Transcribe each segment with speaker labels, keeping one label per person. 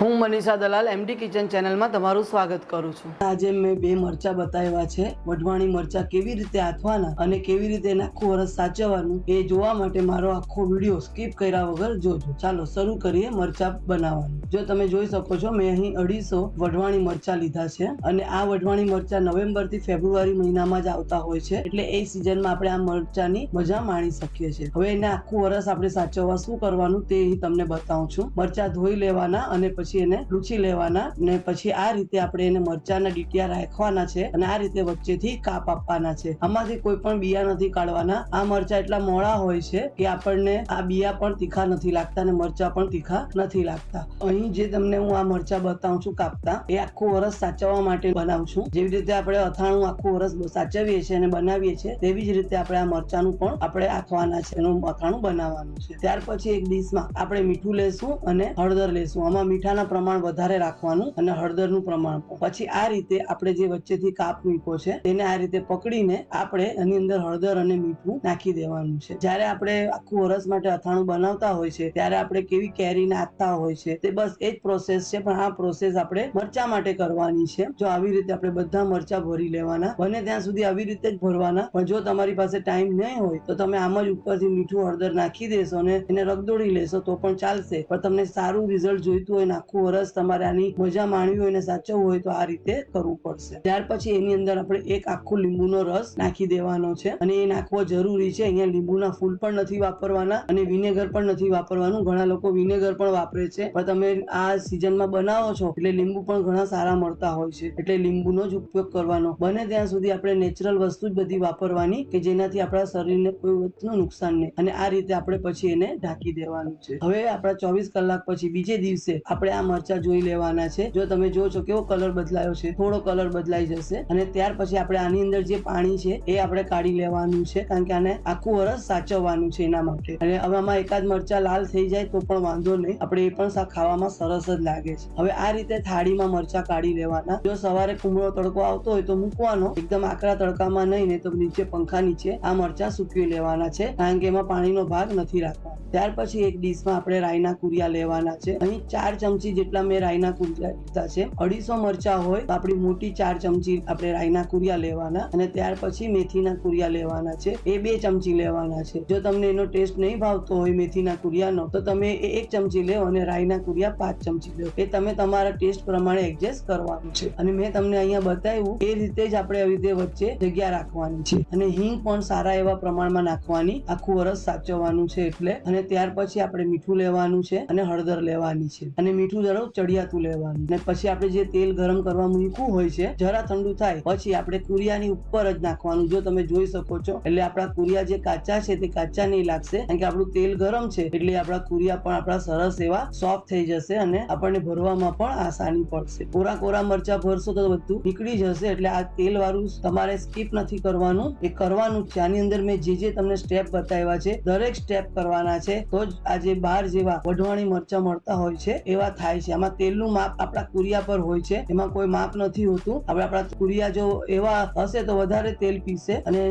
Speaker 1: હું મનીષા દલાલ MD kitchen ચેનલમાં તમારું સ્વાગત કરું છું. આજે મેં બે મરચા બતાવ્યા છે. વઢવાણી મરચા કેવી રીતે આથવાના અને કેવી રીતે એના આખું વરસ સાચવવાનું એ જોવા માટે મારો આખો વીડિયો સ્કીપ કર્યા વગર જોજો. ચાલો, શરૂ કરીએ મરચા બનાવવાનું. જો તમે જોઈ શકો છો, મેં અહીં અઢીસો વઢવાણી મરચા લીધા છે અને આ વઢવાણી મરચા નવેમ્બરથી ફેબ્રુઆરી મહિનામાં જ આવતા હોય છે. એટલે એ સિઝનમાં આપણે આ મરચાની મજા માણી શકીએ છીએ. હવે એને આખું વરસ આપણે સાચવવા શું કરવાનું તે અહીં તમને બતાવું છું. મરચા ધોઈ લેવાના અને પછી એને લૂછી લેવાના ને પછી આ રીતે આપણે એને મરચાના ડીટિયા રાખવાના છે અને આ રીતે વચ્ચેથી કાપ આપવાના છે. આમાંથી કોઈ પણ બિયા નથી કાઢવાના. આ મરચા એટલા મોડા હોય છે કે આપણને આ બિયા પણ તીખા નથી લાગતા અને મરચા પણ તીખા નથી લાગતા. અહીં જે તમને હું આ મરચા બતાવું છું કાપતા, એ આખું વરસ સાચવવા માટે બનાવું છું. જેવી રીતે આપણે અથાણું આખું વરસ સાચવીએ છીએ અને બનાવીએ છીએ, તેવી જ રીતે આપણે આ મરચાનું પણ આપણે આખવાના છે. એનું અથાણું બનાવવાનું છે. ત્યાર પછી એક ડીશમાં આપણે મીઠું લેશું અને હળદર લેશું. આમાં મીઠાના પ્રમાણ વધારે રાખવાનું અને હળદરનું પ્રમાણ પણ. પછી આ રીતે આપણે જે વચ્ચેથી કાપ મૂક્યો છે, તેને આ રીતે પકડીને આપણે એની અંદર હળદર અને મીઠું નાખી દેવાનું છે. જ્યારે આપણે આખું વરસ માટે અથાણું બનાવતા હોય છે, ત્યારે આપણે કેવી કેરી નાખતા હોય છે, તે બસ એ જ પ્રોસેસ છે, પણ આ પ્રોસેસ આપણે મરચા માટે કરવાની છે. જો આવી રીતે આપણે બધા મરચા ભરી લેવાના, બને ત્યાં સુધી આવી રીતે જ ભરવાના. પણ જો તમારી પાસે ટાઈમ નહીં હોય, તો તમે આમ જ ઉપરથી મીઠું હળદર નાખી દેશો અને એને રગદોડી લેશો તો પણ ચાલશે. પણ તમને સારું રિઝલ્ટ જોઈતું હોય ને આખું વરસ તમારે આની મજા માણવી હોય ને સાચવવું હોય તો આ રીતે કરવું પડશે. ત્યાર પછી એની અંદર આપણે એક આખું લીંબુનો રસ નાખી દેવાનો છે અને એ નાખવો જરૂરી છે. અહીંયા લીંબુના ફૂલ પણ નથી વાપરવાના અને વિનેગર પણ નથી વાપરવાનું. ઘણા લોકો વિનેગર પણ વાપરે છે. પણ તમે આ સિઝનમાં બનાવો છો એટલે લીંબુ પણ ઘણા સારા મળતા હોય છે. એટલે લીંબુનો જ ઉપયોગ કરવાનો. બને ત્યાં સુધી આપણે નેચરલ વસ્તુ જ બધી વાપરવાની કે જેનાથી આપણા શરીરને કોઈ વસ્તુનું નુકસાન નહીં. અને આ રીતે આપણે પછી એને ઢાંકી દેવાનું છે. હવે આપણા ચોવીસ કલાક પછી બીજે દિવસે આપણે આ મરચા જોઈ લેવાના છે. જો તમે જો છો કેવો કલર બદલાયો છે, થોડો કલર બદલાઈ જશે. અને ત્યાર પછી આપણે આની અંદર જે પાણી છે, એ આપણે કાઢી લેવાનું છે, કારણ કે આને આખું વરસ સાચવવાનું છે એના માટે. અને હવે આમાં એકાદ મરચા લાલ થઈ જાય તો પણ વાંધો નહીં. આપણે એ પણ ખાવામાં સરસ જ લાગે છે. હવે આ રીતે થાળીમાં મરચા કાઢી લેવાના. જો સવારે કુમળો તડકો આવતો હોય તો મૂકવાનો. એકદમ આકરા તડકામાં નહીં ને તો નીચે પંખા નીચે આ મરચા સૂકવી લેવાના છે, કારણ કે એમાં પાણીનો ભાગ નથી રાખવાનો. ત્યાર પછી એક ડીશમાં આપણે રાઈના કુરિયા લેવાના છે. અહીં ચાર ચમચી જેટલા મેં રાઈના કુરિયા લીધા છે. અઢીસો મરચા હોય તો આપણી મોટી ચાર ચમચી આપણે રાઈના કુરિયા લેવાના અને ત્યાર પછી મેથીના કુરિયા લેવાના છે. એ બે ચમચી લેવાના છે. જો તમને એનો ટેસ્ટ નહીં ભાવતો હોય મેથીના કુરિયાનો તો તમે એક ચમચી લેવો અને રાઈના કુરિયા પાંચ ચમચી લેવો એ તમે તમારા ટેસ્ટ પ્રમાણે એડજસ્ટ કરવાનું છે. અને મેં તમને અહીંયા બતાવ્યું, એ રીતે જ આપણે આવી રીતે વચ્ચે જગ્યા રાખવાની છે. અને હિંગ પણ સારા એવા પ્રમાણમાં નાખવાની, આખું વરસ સાચવવાનું છે એટલે. અને ત્યાર પછી આપણે મીઠું લેવાનું છે અને હળદર લેવાની છે. અને મીઠું જરૂર ચડિયાતું લેવાનું. ને પછી આપણે જે તેલ ગરમ કરવા મૂક્યું હોય છે, જરા ઠંડુ થાય, પછી આપણે કુરિયાની ઉપર જ નાખવાનું. જો તમે જોઈ શકો છો, એટલે આપણા કુરિયા જે કાચા છે તે કાચા નહીં લાગશે, કારણ કે આપણું તેલ ગરમ છે, એટલે આપણા કુરિયા પણ આપણા સરસ એવા સોફ્ટ થઈ જશે અને આપણને ભરવામાં પણ આસાની પડશે. કોરા કોરા મરચા ભરશો તો બધું નીકળી જશે, એટલે આ તેલ વાળું તમારે સ્કીપ નથી કરવાનું. એ કરવાનું છે. આની અંદર મેં જે જે તમને સ્ટેપ બતાવ્યા છે, દરેક સ્ટેપ કરવાના છે. તો જ આ જે બાર જેવા વઢવાણી મરચા મળતા હોય છે, એવા થાય છે. આમાં તેલનું માપ આપણા કુરિયા પર હોય છે. એમાં કોઈ માપ નથી હોતું. આપણે આપણા કુરિયા જો એવા હશે તો વધારે તેલ પીશે અને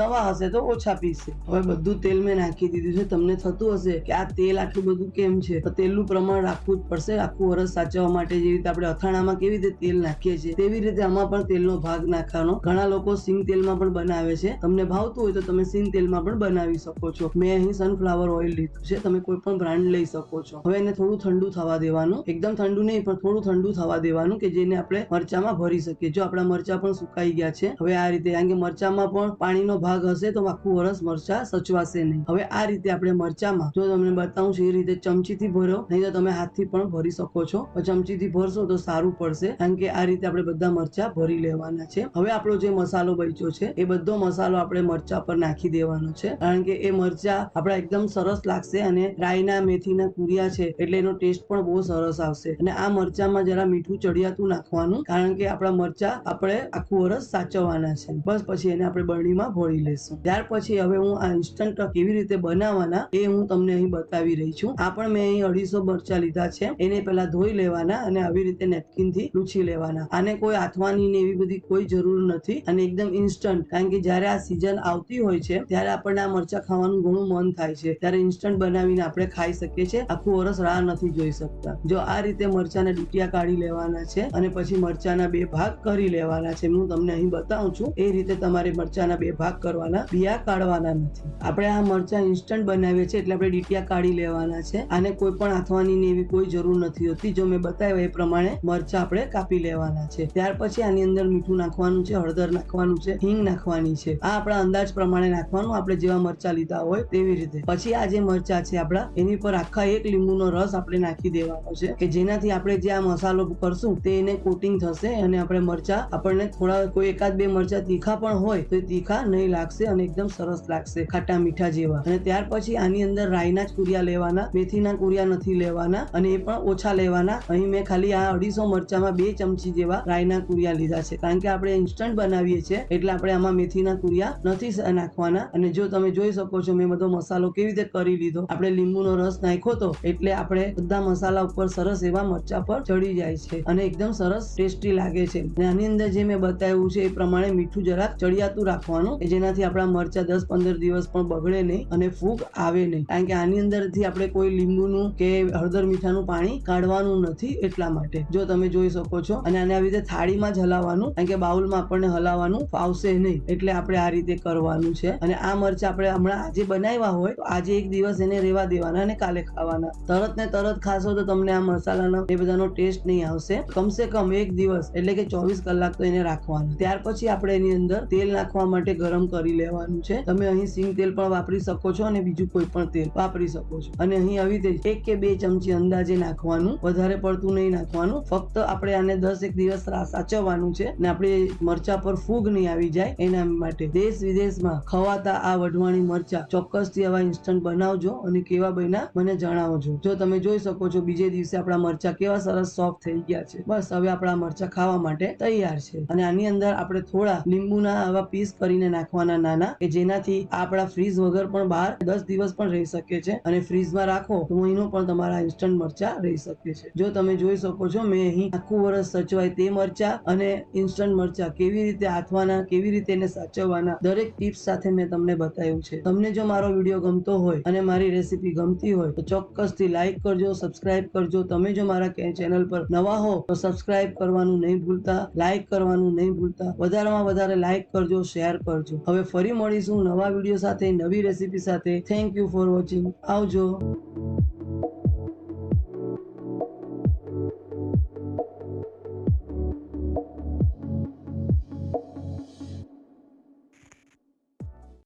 Speaker 1: નવા હશે તો ઓછા પીશે. હવે બધું તેલ મેં નાખી દીધું છે. તમને થતું હશે કે આ તેલ આટલું બધું કેમ છે? તો તેલનું પ્રમાણ રાખવું જ પડશે. આખું વરસ સાચવવા માટે જેવી રીતે આપણે અથાણામાં કેવી રીતે તેલ નાખીએ છીએ, તેવી રીતે આમાં પણ તેલનો ભાગ નાખવાનો. ઘણા લોકો સિંગ તેલમાં પણ બનાવે છે. તમને ભાવતું હોય તો તમે સિંગ તેલમાં પણ બનાવી શકો છો. મેં અહીં સનફ્લાવર ઓઇલ લીધું છે. તમે કોઈ પણ બ્રાન્ડ લઈ શકો છો. હવે એને થોડું ઠંડુ થવા દેવાનું. એકદમ ઠંડુ નહીં, પણ થોડું ઠંડુ થવા દેવાનું કે જેને આપણે મરચામાં ભરી શકીએ. જો આપણા મરચા પણ સુકાઈ ગયા છે, હવે આ રીતે, કારણ કે મરચામાં પણ પાણીનો ભાગ હશે તો આખું વરસ મરચા સચવાશે નહીં. હવે આ રીતે આપણે મરચામાં, જો તમને બતાવું છું, એ રીતે ચમચીથી ભરો, નહીં તો તમે હાથથી પણ ભરી શકો છો. ચમચીથી ભરશો તો સારું પડશે, કારણ કે આ રીતે આપણે બધા મરચા ભરી લેવાના છે. હવે આપણો જે મસાલો બચ્યો છે, એ બધો મસાલો આપણે મરચા પર નાખી દેવાનો છે. કારણ કે એ મરચા આપણા એકદમ સરસ લાગશે અને રાઈના મેથીના કુરિયા છે, એટલે એનો ટેસ્ટ પણ બહુ સરસ આવશે. અને આ મરચામાં જરા મીઠું ચડિયાતું નાખવાનું, કારણ કે આપણા મરચા આપણે આખું વરસ સાચવવાના છે. બસ પછી એને આપણે બરણીમાં ભોળી લેશું. ત્યાર પછી હવે હું આ ઇન્સ્ટન્ટ કેવી રીતે બનાવવાના એ હું તમને અહીં બતાવી રહી છું. આ પણ મેં અહીં અઢીસો મરચા લીધા છે. એને પહેલા ધોઈ લેવાના અને આવી રીતે નેપકિનથી લૂછી લેવાના. આને કોઈ આથવાની ને એવી બધી કોઈ જરૂર નથી અને એકદમ ઇન્સ્ટન્ટ કારણ કે જ્યારે આ સિઝન આવતી હોય છે, ત્યારે આપણને આ મરચા ખાવાનું ઘણું મન થાય છે. ત્યારે ઇન્સ્ટન્ટ બનાવીને આપણે ખાઈ શકીએ છીએ. આખું વરસ રાહ નથી જોઈ શકતા. જો જો આ રીતે મરચાના ડુટિયા કાઢી લેવાના છે અને પછી મરચાના બે ભાગ કરી લેવાના છે, હું તમને અહીં બતાવું છું, એ રીતે તમારે મરચાના બે ભાગ કરવાના, બિયા કાઢવાના નથી. આપણે આ મરચા ઇન્સ્ટન્ટ બનાવીએ છીએ એટલે આપણે ડીટિયા કાઢી લેવાના છે. આને કોઈ પણ આથવાની એવી કોઈ જરૂર નથી હોતી. જો મેં બતાવ્યા એ પ્રમાણે મરચા આપણે કાપી લેવાના છે. ત્યાર પછી આની અંદર મીઠું નાખવાનું છે, હળદર નાખવાનું છે, હિંગ નાખવાની છે. આ આપણા અંદાજ પ્રમાણે નાખવાનું, આપણે જેવા મરચા લીધા હોય તેવી રીતે. પછી આ જે મરચા છે આપણા, એની પર આખા એક લીંબુનો રસ આપણે નાખી દેવાનો છે. કે જેનાથી આપણે જે આ મસાલો કરશું તે એને કોટિંગ થશે અને આપણે મરચા, આપણને થોડા કોઈ એકાદ બે મરચા તીખા પણ હોય તો તીખા નહીં લાગશે અને એકદમ સરસ લાગશે ખાટા મીઠા જેવા. અને ત્યાર પછી આની અંદર રાઈના જ કુરિયા લેવાના, મેથીના કુરિયા નથી લેવાના અને એ પણ ઓછા લેવાના. અહીં મેં ખાલી આ અઢીસો મરચામાં બે ચમચી જેવા રાઈના કુરિયા લીધા છે. કારણ કે આપણે ઇન્સ્ટન્ટ બનાવીએ છીએ એટલે આપણે આમાં મેથીના કુરિયા નથી નાખવાના. અને જો તમે જોઈ શકો છો મેં બધો મસાલો કેવી રીતે કરી લીધો. આપણે લીંબુનો રસ નાખ્યો તો એટલે આપણે બધા મસાલા ઉપર સરસ એવા મરચા પર ચડી જાય છે અને એકદમ સરસ ટેસ્ટી લાગે છે. આની અંદર જે મેં બતાવ્યું છે એ પ્રમાણે મીઠું જરાક ચડિયાતું રાખવાનું જેનાથી આપણા મરચા દસ પંદર દિવસ પણ બગડે નહીં અને ફૂગ આવે નહીં. કારણ કે આની અંદરથી આપણે કોઈ લીંબુનું કે હળદર મીઠાનું પાણી કાઢવાનું નથી એટલા માટે. જો તમે જોઈ શકો છો અને આને આવી રીતે થાળીમાં જ હલાવવાનું કારણ કે બાઉલમાં આપણને હલાવવાનું ફાવશે નહીં એટલે આપણે આ રીતે કરવાનું છે. અને આ મરચા આપણે હમણાં આજે બનાવ્યા હોય તો આજે એક દિવસ એને રેવા દેવાના અને કાલે ખાવાના. તરત ને તરત ખાશો તો તમને આ મસાલાનો એ બધાનો ટેસ્ટ નહીં આવશે. કમસે કમ એક દિવસ, એટલે કે ચોવીસ કલાક તો એને રાખવાનું. ત્યાર પછી આપણે એની અંદર તેલ નાખવા માટે ગરમ કરી લેવાનું છે. તમે અહીં સિંગ તેલ પણ વાપરી શકો છો અને બીજું કોઈ પણ તેલ વાપરી શકો છો. અને અહીં આવી રીતે એક કે બે ચમચી અંદાજે નાખવાનું. વધારે પડતું નહીં નાખવાનું. ફક્ત આપણે આને દસ એક દિવસ સાચવવાનું છે ને આપણે મરચા પર ફૂગ નહીં આવી જાય એના માટે. દેશ વિદેશમાં ખવાતા આ વઢવાણી મરચા ચોક્કસથી આવા ઇન્સ્ટન્ટ બનાવજો અને કેવા બન્યા મને જણાવજો. જો તમે જોઈ શકો છો બીજે દિવસે આપણા મરચા કેવા સરસ સોફ્ટ થઈ ગયા છે. બસ, હવે આપણા મરચા ખાવા માટે તૈયાર છે. અને આની અંદર આપણે થોડા લીંબુના આવા પીસ કરીને નાખવાના નાના, કે જેનાથી આપણા ફ્રીઝ વગર પણ બહાર દસ દિવસ પણ રહી શકે છે. અને ફ્રીઝમાં રાખો તો મહિનો પણ તમારા ઇન્સ્ટન્ટ મરચા રહી શકે છે. જો તમે જોઈ શકો છો, મેં અહીં આખું વર્ષ સચવાય તે મરચા અને ઇન્સ્ટન્ટ મરચા કેવી રીતે આથવાના, કેવી રીતે એને સાચવવાના, દરેક ટિપ્સ સાથે મેં તમને બતાવ્યું છે. તમને જો મારો વીડિયો ગમતો હોય અને મારી રેસીપી ગમતી હોય, તો ચોક્કસથી લાઈક કરજો સબસ્ક્રાઇબ કરજો તમે જો મારા ચેનલ પર નવા હો, તો સબસ્ક્રાઇબ કરવાનું નહીં ભૂલતા લાઇક કરવાનું નહીં ભૂલતા. વધારેમાં વધારે લાઇક કરજો શેર કરજો. હવે ફરી મળીશું નવા વીડિયો સાથે, નવી રેસીપી સાથે. થેન્ક યુ ફોર વોચિંગ આવજો.